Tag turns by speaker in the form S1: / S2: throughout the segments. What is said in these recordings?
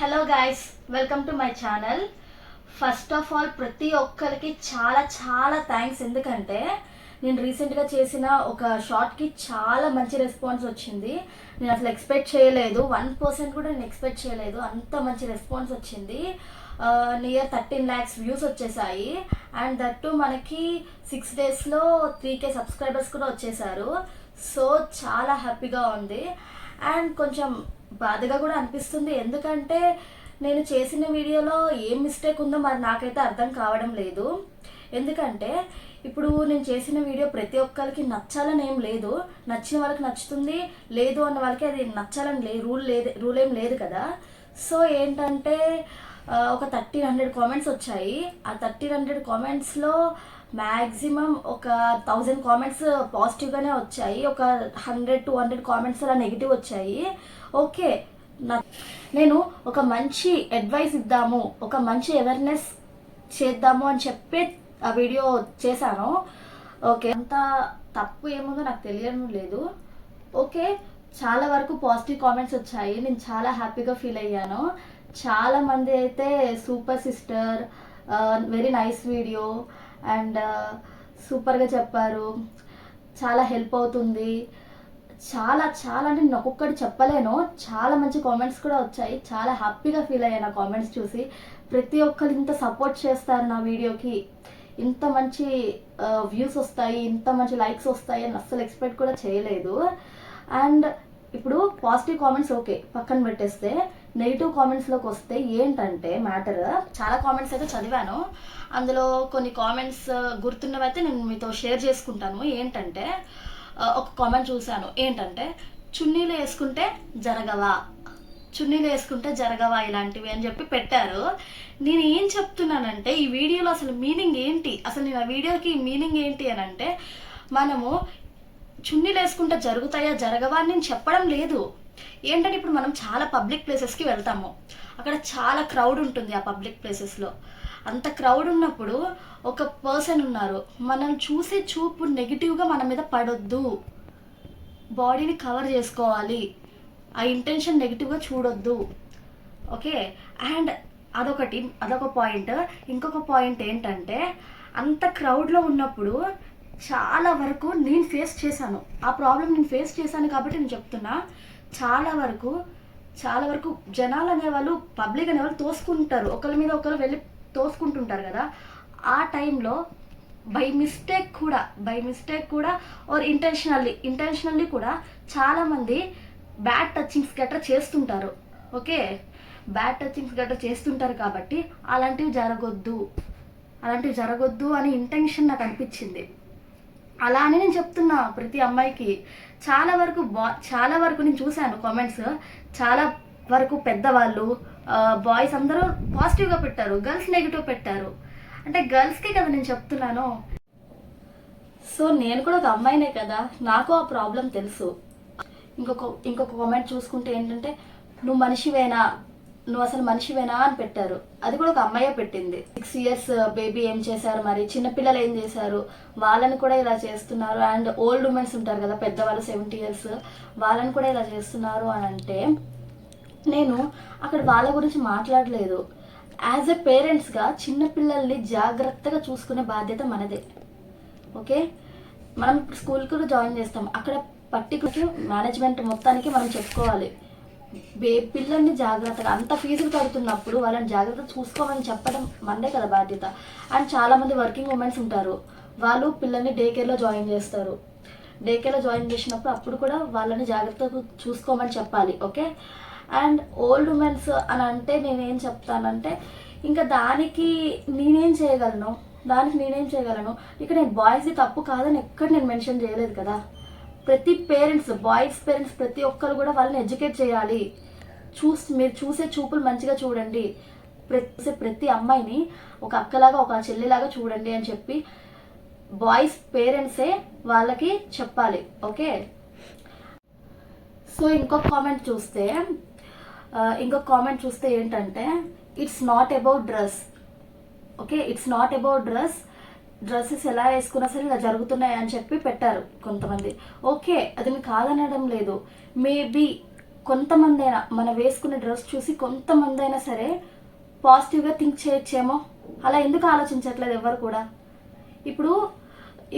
S1: Hello guys welcome to my channel first of all ప్రతి ఒక్కరికి చాలా చాలా థ్యాంక్స్ ఎందుకంటే నేను రీసెంట్గా చేసిన ఒక షార్ట్కి చాలా మంచి రెస్పాన్స్ వచ్చింది. నేను అసలు ఎక్స్పెక్ట్ చేయలేదు. వన్ పర్సెంట్ కూడా నేను ఎక్స్పెక్ట్ చేయలేదు. అంత మంచి రెస్పాన్స్ వచ్చింది. నియర్ థర్టీన్ ల్యాక్స్ వ్యూస్ వచ్చేసాయి. అండ్ దట్టు మనకి సిక్స్ డేస్లో త్రీ కే సబ్స్క్రైబర్స్ కూడా వచ్చేసారు. సో చాలా హ్యాపీగా ఉంది. అండ్ కొంచెం బాధగా కూడా అనిపిస్తుంది. ఎందుకంటే నేను చేసిన వీడియోలో ఏం మిస్టేక్ ఉందో మరి నాకైతే అర్థం కావడం లేదు. ఎందుకంటే ఇప్పుడు నేను చేసిన వీడియో ప్రతి ఒక్కరికి నచ్చాలని ఏం లేదు. నచ్చిన వాళ్ళకి నచ్చుతుంది. లేదు అన్న వాళ్ళకి అది నచ్చాలని లే రూల్ లేదు రూల్ ఏం లేదు కదా. సో ఏంటంటే ఒక థర్టీన్ హండ్రెడ్ కామెంట్స్ వచ్చాయి. ఆ థర్టీన్ హండ్రెడ్ కామెంట్స్లో మ్యాక్సిమం ఒక థౌజండ్ కామెంట్స్ పాజిటివ్గానే వచ్చాయి. ఒక హండ్రెడ్ టూ హండ్రెడ్ కామెంట్స్ అలా నెగిటివ్ వచ్చాయి. ఓకే. నా నేను ఒక మంచి అడ్వైస్ ఇద్దాము ఒక మంచి అవేర్నెస్ చేద్దాము అని చెప్పి ఆ వీడియో చేశాను. ఓకే. అంత తప్పు ఏముందో నాకు తెలియడం లేదు. ఓకే. చాలా వరకు పాజిటివ్ కామెంట్స్ వచ్చాయి. నేను చాలా హ్యాపీగా ఫీల్ అయ్యాను. చాలా మంది అయితే super sister very nice video and సూపర్గా చెప్పారు. చాలా హెల్ప్ అవుతుంది. చాలా చాలా అంటే నేను ఒక్కొక్కటి చెప్పలేను. చాలా మంచి కామెంట్స్ కూడా వచ్చాయి. చాలా హ్యాపీగా ఫీల్ అయ్యాను ఆ కామెంట్స్ చూసి. ప్రతి ఒక్కరు ఇంత సపోర్ట్ చేస్తారు నా వీడియోకి. ఇంత మంచి వ్యూస్ వస్తాయి. ఇంత మంచి లైక్స్ వస్తాయి అని అస్సలు ఎక్స్పెక్ట్ కూడా చేయలేదు. అండ్ ఇప్పుడు పాజిటివ్ కామెంట్స్ ఓకే పక్కన పెట్టేస్తే నెగిటివ్ కామెంట్స్లోకి వస్తే ఏంటంటే మ్యాటర్ చాలా కామెంట్స్ అయితే చదివాను. అందులో కొన్ని కామెంట్స్ uh, గుర్తున్నవైతే నేను మీతో షేర్ చేసుకుంటాను. ఏంటంటే uh, ఒక కామెంట్ చూశాను. ఏంటంటే చున్నీలు వేసుకుంటే జరగవా? చున్నీలు వేసుకుంటే జరగవా ఇలాంటివి? అని చెప్పి పెట్టారు. నేను ఏం చెప్తున్నానంటే ఈ వీడియోలో అసలు మీనింగ్ ఏంటి? అసలు నేను ఆ వీడియోకి మీనింగ్ ఏంటి అని అంటే మనము చున్నీలు వేసుకుంటే జరుగుతాయా జరగవా అని నేను చెప్పడం లేదు. ఏంటంటే ఇప్పుడు మనం చాలా పబ్లిక్ ప్లేసెస్కి వెళ్తాము. అక్కడ చాలా క్రౌడ్ ఉంటుంది ఆ పబ్లిక్ ప్లేసెస్లో అంత క్రౌడ్ ఉన్నప్పుడు ఒక పర్సన్ ఉన్నారు. మనం చూసే చూపు నెగిటివ్గా మన మీద పడొద్దు. బాడీని కవర్ చేసుకోవాలి. ఆ ఇంటెన్షన్ నెగిటివ్గా చూడొద్దు. ఓకే? అండ్ అదొకటి అదొక పాయింట్. ఇంకొక పాయింట్ ఏంటంటే అంత క్రౌడ్లో ఉన్నప్పుడు చాలా వరకు నేను ఫేస్ చేశాను. ఆ ప్రాబ్లం నేను ఫేస్ చేశాను కాబట్టి నేను చెప్తున్నా. చాలా వరకు చాలా వరకు జనాలు అనేవాళ్ళు పబ్లిక్ అనేవాళ్ళు తోసుకుంటారు. ఒకరి మీద ఒకరు వెళ్ళి తోసుకుంటుంటారు కదా. ఆ టైంలో బై మిస్టేక్ కూడా బై మిస్టేక్ కూడా ఆర్ ఇంటెన్షనల్లీ ఇంటెన్షనల్లీ కూడా చాలామంది బ్యాడ్ టచింగ్స్ గట్రా చేస్తుంటారు. ఓకే? బ్యాడ్ టచింగ్స్ గట్రా చేస్తుంటారు కాబట్టి అలాంటివి జరగొద్దు. అలాంటివి జరగొద్దు అని ఇంటెన్షన్ నాకు అనిపించింది. అలా అని నేను చెప్తున్నా ప్రతి అమ్మాయికి. చాలా వరకు బా చాలా వరకు నేను చూశాను కామెంట్స్ చాలా వరకు పెద్దవాళ్ళు బాయ్స్ అందరూ పాజిటివ్గా పెట్టారు గర్ల్స్ నెగిటివ్ పెట్టారు. అంటే గర్ల్స్కే కదా నేను చెప్తున్నాను. సో నేను కూడా ఒక అమ్మాయినే కదా నాకు ఆ ప్రాబ్లం తెలుసు. ఇంకొక ఇంకొక కామెంట్ చూసుకుంటే ఏంటంటే నువ్వు మనిషివేనా? నువ్వు అసలు మనిషివేనా అని పెట్టారు. అది కూడా ఒక అమ్మాయే పెట్టింది. సిక్స్ ఇయర్స్ బేబీ ఏం చేశారు మరి? చిన్నపిల్లలు ఏం చేశారు? వాళ్ళని కూడా ఇలా చేస్తున్నారు. అండ్ ఓల్డ్ ఉమెన్స్ ఉంటారు కదా పెద్దవాళ్ళు సెవెంటీ ఇయర్స్ వాళ్ళని కూడా ఇలా చేస్తున్నారు అని అంటే నేను అక్కడ వాళ్ళ గురించి మాట్లాడలేదు. యాజ్ ఎ పేరెంట్స్గా చిన్నపిల్లల్ని జాగ్రత్తగా చూసుకునే బాధ్యత మనదే. ఓకే? మనం స్కూల్కి స్కూల్ కూడా జాయిన్ చేస్తాం. అక్కడ పర్టికులర్ మేనేజ్మెంట్ మొత్తానికి మనం చెప్పుకోవాలి. బే పిల్లల్ని జాగ్రత్తగా అంత ఫీజులు కడుతున్నప్పుడు వాళ్ళని జాగ్రత్తగా చూసుకోమని చెప్పడం మందే కదా బాధ్యత. అండ్ చాలామంది వర్కింగ్ ఉమెన్స్ ఉంటారు. వాళ్ళు పిల్లల్ని డే కేర్లో జాయిన్ చేస్తారు. డే కేర్లో జాయిన్ చేసినప్పుడు అప్పుడు కూడా వాళ్ళని జాగ్రత్తగా చూసుకోమని చెప్పాలి ఓకే? అండ్ ఓల్డ్ ఉమెన్స్ అని అంటే నేనేం చెప్తానంటే ఇంకా దానికి నేనేం చేయగలను? దానికి నేనేం చేయగలను? ఇక్కడ నేను బాయ్స్ది తప్పు కాదని ఎక్కడ నేను మెన్షన్ చేయలేదు కదా? ప్రతి పేరెంట్స్ బాయ్స్ పేరెంట్స్ ప్రతి ఒక్కరు కూడా వాళ్ళని ఎడ్యుకేట్ చేయాలి. చూస్ మీరు చూసే చూపులు మంచిగా చూడండి. ప్రతి ప్రతి అమ్మాయిని ఒక అక్కలాగా ఒక చెల్లిలాగా చూడండి అని చెప్పి బాయ్స్ పేరెంట్సే వాళ్ళకి చెప్పాలి. ఓకే? సో ఇంకొక కామెంట్ చూస్తే ఇంకొక కామెంట్ చూస్తే ఏంటంటే it's not about dress okay? It's not about dress dresses ఎలా వేసుకున్నా సరే ఇలా జరుగుతున్నాయి అని చెప్పి పెట్టారు కొంతమంది. ఓకే అది మీకు కాదనడం లేదు. మేబీ కొంతమంది అయినా మనం వేసుకునే డ్రెస్ చూసి కొంతమంది అయినా సరే పాజిటివ్గా థింక్ చేయొచ్చేమో. అలా ఎందుకు ఆలోచించట్లేదు ఎవరు కూడా? ఇప్పుడు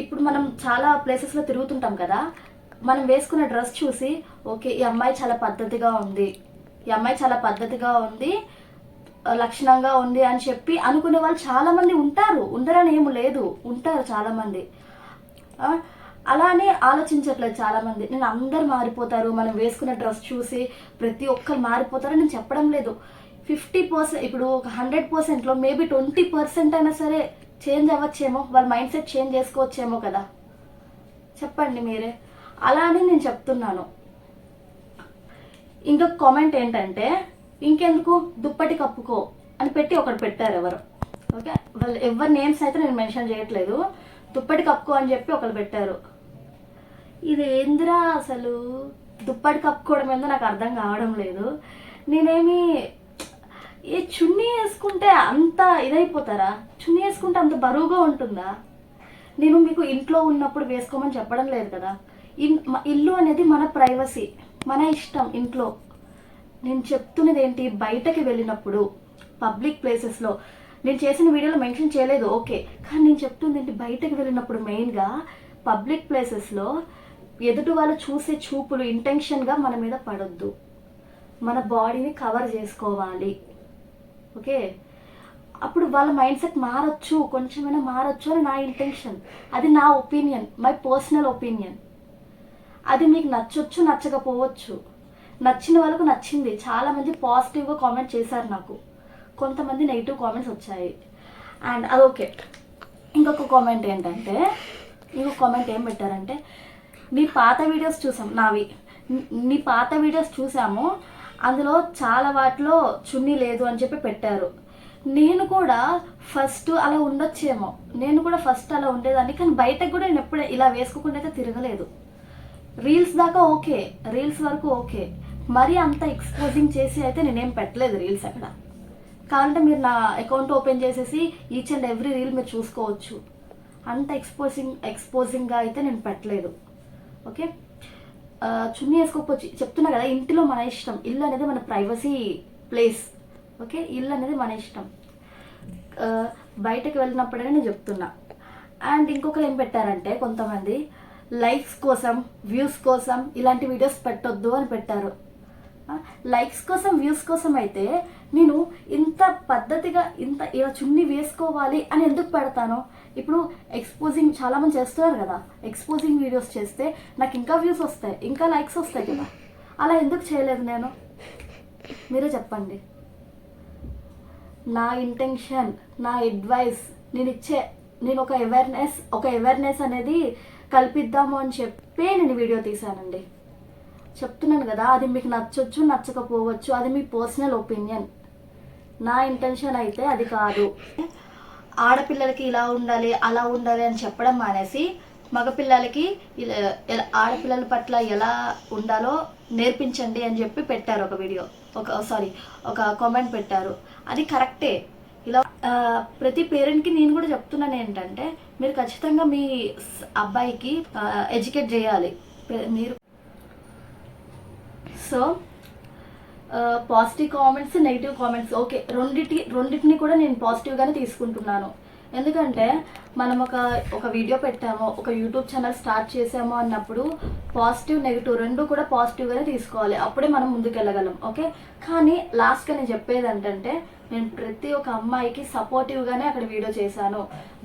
S1: ఇప్పుడు మనం చాలా ప్లేసెస్లో తిరుగుతుంటాం కదా. మనం వేసుకునే డ్రెస్ చూసి ఓకే ఈ అమ్మాయి చాలా పద్ధతిగా ఉంది. ఈ అమ్మాయి చాలా పద్ధతిగా ఉంది. లక్షణంగా ఉంది అని చెప్పి అనుకునే వాళ్ళు చాలా మంది ఉంటారు. ఉండరని ఏమి లేదు. ఉంటారు చాలా మంది అలానే ఆలోచించట్లేదు చాలా మంది నేను అందరు మారిపోతారు. మనం వేసుకున్న డ్రెస్ చూసి ప్రతి ఒక్కరు మారిపోతారని నేను చెప్పడం లేదు. ఫిఫ్టీ పర్సెంట్ ఇప్పుడు ఒక హండ్రెడ్ పర్సెంట్లో మేబీ ట్వంటీ పర్సెంట్ అయినా సరే చేంజ్ అవ్వచ్చేమో. వాళ్ళ మైండ్ సెట్ చేంజ్ చేసుకోవచ్చేమో కదా. చెప్పండి మీరే. అలా అని నేను చెప్తున్నాను. ఇంకొక కామెంట్ ఏంటంటే ఇంకెందుకు? దుప్పటి కప్పుకో అని పెట్టి ఒకటి పెట్టారు ఎవరు. ఓకే? వాళ్ళు ఎవరి నేమ్స్ అయితే నేను మెన్షన్ చేయట్లేదు. దుప్పటి కప్పుకో అని చెప్పి ఒకరు పెట్టారు. ఇది ఏందిరా అసలు? దుప్పటి కప్పుకోవడం ఏందో నాకు అర్థం కావడం లేదు. నేనేమి ఏ చున్నీ వేసుకుంటే అంత ఇదైపోతారా? చున్నీ వేసుకుంటే అంత బరువుగా ఉంటుందా? నేను మీకు ఇంట్లో ఉన్నప్పుడు వేసుకోమని చెప్పడం లేదు కదా. ఇల్లు అనేది మన ప్రైవసీ మన ఇష్టం ఇంట్లో. నేను చెప్తున్నది ఏంటి బయటకి వెళ్ళినప్పుడు పబ్లిక్ ప్లేసెస్లో నేను చేసిన వీడియోలో మెన్షన్ చేయలేదు ఓకే. కానీ నేను చెప్తుంది ఏంటి బయటకు వెళ్ళినప్పుడు మెయిన్గా పబ్లిక్ ప్లేసెస్లో ఎదుటి వాళ్ళు చూసే చూపులు ఇంటెన్షన్గా మన మీద పడొద్దు. మన బాడీని కవర్ చేసుకోవాలి. ఓకే? అప్పుడు వాళ్ళ మైండ్ సెట్ మారచ్చు కొంచెమైనా మారచ్చు అని నా ఇంటెన్షన్. అది నా ఒపీనియన్ మై పర్సనల్ ఒపీనియన్. అది మీకు నచ్చొచ్చు నచ్చకపోవచ్చు. నచ్చిన వాళ్ళకు నచ్చింది. చాలా మంది పాజిటివ్గా కామెంట్ చేశారు నాకు. కొంతమంది నెగిటివ్ కామెంట్స్ వచ్చాయి. అండ్ అది ఓకే ఇంకొక కామెంట్ ఏంటంటే ఇంకొక కామెంట్ ఏం పెట్టారంటే నీ పాత వీడియోస్ చూసాం నావి. నీ- నీ పాత వీడియోస్ చూసాము. అందులో చాలా వాటిలో చున్నీ లేదు అని చెప్పి పెట్టారు. నేను కూడా ఫస్ట్ అలా ఉండొచ్చేమో. నేను కూడా ఫస్ట్ అలా ఉండేదాన్ని. కానీ బయటకు కూడా నేను ఎప్పుడే ఇలా వేసుకోకుండా అయితే తిరగలేదు. రీల్స్ దాకా ఓకే రీల్స్ వరకు ఓకే మరీ అంత ఎక్స్పోజింగ్ చేసి అయితే నేనేం పెట్టలేదు రీల్స్ అక్కడ. కావాలంటే మీరు నా అకౌంట్ ఓపెన్ చేసేసి ఈచ్ అండ్ ఎవ్రీ రీల్ మీరు చూసుకోవచ్చు. అంత ఎక్స్పోజింగ్ ఎక్స్పోజింగ్గా అయితే నేను పెట్టలేదు. ఓకే చున్నీ వేసుకోకపోవచ్చు చెప్తున్నా కదా ఇంటిలో మన ఇష్టం. ఇల్లు అనేది మన ప్రైవసీ ప్లేస్ ఓకే ఇల్లు అనేది మన ఇష్టం. బయటకు వెళ్ళినప్పుడే నేను చెప్తున్నా. అండ్ ఇంకొకరు ఏం పెట్టారంటే కొంతమంది లైక్స్ కోసం వ్యూస్ కోసం ఇలాంటి వీడియోస్ పెట్టొద్దు అని పెట్టారు. లైక్స్ కోసం వ్యూస్ కోసం అయితే నేను ఇంత పద్ధతిగా ఇంత ఇలా చున్నీ వేసుకోవాలి అని ఎందుకు పెడతాను? ఇప్పుడు ఎక్స్పోజింగ్ చాలా మంది చేస్తున్నారు కదా. ఎక్స్పోజింగ్ వీడియోస్ చేస్తే నాకు ఇంకా వ్యూస్ వస్తాయి ఇంకా లైక్స్ వస్తాయి కదా. అలా ఎందుకు చేయలేదు నేను? మీరే చెప్పండి. నా ఇంటెన్షన్ నా అడ్వైస్ నేను ఇచ్చే నేను ఒక అవేర్నెస్ ఒక అవేర్నెస్ అనేది కల్పిద్దాము అని చెప్పే నేను వీడియో తీశానండి. చెప్తున్నాను కదా అది మీకు నచ్చొచ్చు నచ్చకపోవచ్చు అది మీ పర్సనల్ ఒపీనియన్ నా ఇంటెన్షన్ అయితే అది కాదు. ఆడపిల్లలకి ఇలా ఉండాలి అలా ఉండాలి అని చెప్పడం మానేసి మగపిల్లలకి ఇలా ఆడపిల్లల పట్ల ఎలా ఉండాలో నేర్పించండి అని చెప్పి పెట్టారు ఒక వీడియో ఒక సారీ ఒక కామెంట్ పెట్టారు. అది కరెక్టే ఇలా ప్రతి పేరెంట్కి నేను కూడా చెప్తున్నాను ఏంటంటే మీరు ఖచ్చితంగా మీ అబ్బాయికి ఎడ్యుకేట్ చేయాలి. మీరు so positive comments negative comments okay రెండిటి రెండింటిని కూడా నేను పాజిటివ్గానే తీసుకుంటున్నాను. ఎందుకంటే మనం ఒక ఒక వీడియో పెట్టామో ఒక యూట్యూబ్ ఛానల్ స్టార్ట్ చేసామో అన్నప్పుడు పాజిటివ్ నెగిటివ్ రెండు కూడా పాజిటివ్గానే తీసుకోవాలి. అప్పుడే మనం ముందుకెళ్ళగలం ఓకే కానీ లాస్ట్గా నేను చెప్పేది ఏంటంటే నేను ప్రతి ఒక్క అమ్మాయికి సపోర్టివ్గానే అక్కడ వీడియో చేశాను.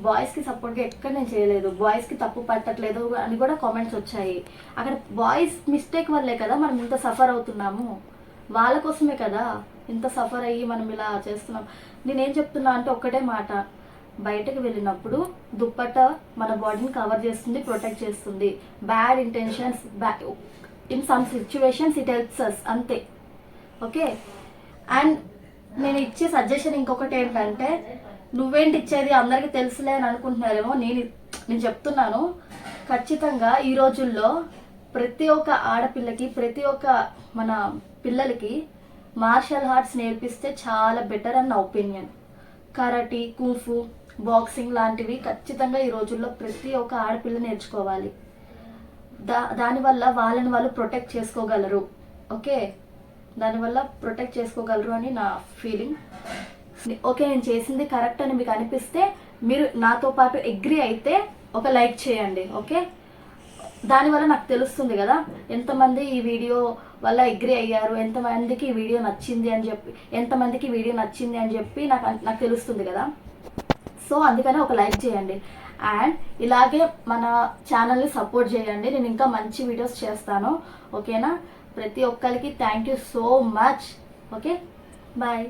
S1: బాయ్స్కి సపోర్ట్గా ఎక్కడ నేను చేయలేదు. బాయ్స్కి తప్పు పట్టట్లేదు అని కూడా కామెంట్స్ వచ్చాయి. అక్కడ బాయ్స్ మిస్టేక్ వల్లే కదా మనం ఇంత సఫర్ అవుతున్నాము. వాళ్ళ కోసమే కదా ఇంత సఫర్ అయ్యి మనం ఇలా చేస్తున్నాం. నేనేం చెప్తున్నా అంటే ఒక్కటే మాట. బయటకు వెళ్ళినప్పుడు దుప్పట మన బాడీని కవర్ చేస్తుంది ప్రొటెక్ట్ చేస్తుంది. బ్యాడ్ ఇంటెన్షన్స్ బ్యా in some situations it helps us అంతే. ఓకే? అండ్ నేను ఇచ్చే సజెషన్ ఇంకొకటి ఏంటంటే నువ్వేంటి ఇచ్చేది అందరికీ తెలుసులే అని అనుకుంటున్నారేమో నేను నేను చెప్తున్నాను. ఖచ్చితంగా ఈ రోజుల్లో ప్రతి ఒక్క ఆడపిల్లకి ప్రతి ఒక్క మన పిల్లలకి మార్షల్ ఆర్ట్స్ నేర్పిస్తే చాలా బెటర్ అని నా ఒపీనియన్ కరాటీ కూఫు బాక్సింగ్ లాంటివి ఖచ్చితంగా ఈ రోజుల్లో ప్రతి ఒక్క ఆడపిల్ల నేర్చుకోవాలి. దా దానివల్ల వాళ్ళని వాళ్ళు ప్రొటెక్ట్ చేసుకోగలరు. ఓకే? దానివల్ల ప్రొటెక్ట్ చేసుకోగలరు అని నా ఫీలింగ్. ఓకే నేను చేసింది కరెక్ట్ అని మీకు అనిపిస్తే మీరు నాతో పాటు అగ్రి అయితే ఒక లైక్ చేయండి. ఓకే? దానివల్ల నాకు తెలుస్తుంది కదా ఎంతమంది ఈ వీడియో వల్ల అగ్రి అయ్యారు ఎంతమందికి ఈ వీడియో నచ్చింది అని చెప్పి ఎంతమందికి ఈ వీడియో నచ్చింది అని చెప్పి నాకు నాకు తెలుస్తుంది కదా. సో అందుకనే ఒక లైక్ చేయండి. అండ్ ఇలాగే మన ఛానల్ని సపోర్ట్ చేయండి. నేను ఇంకా మంచి వీడియోస్ చేస్తాను. ఓకేనా? ప్రతి ఒక్కరికి thank you so much. Okay? Bye.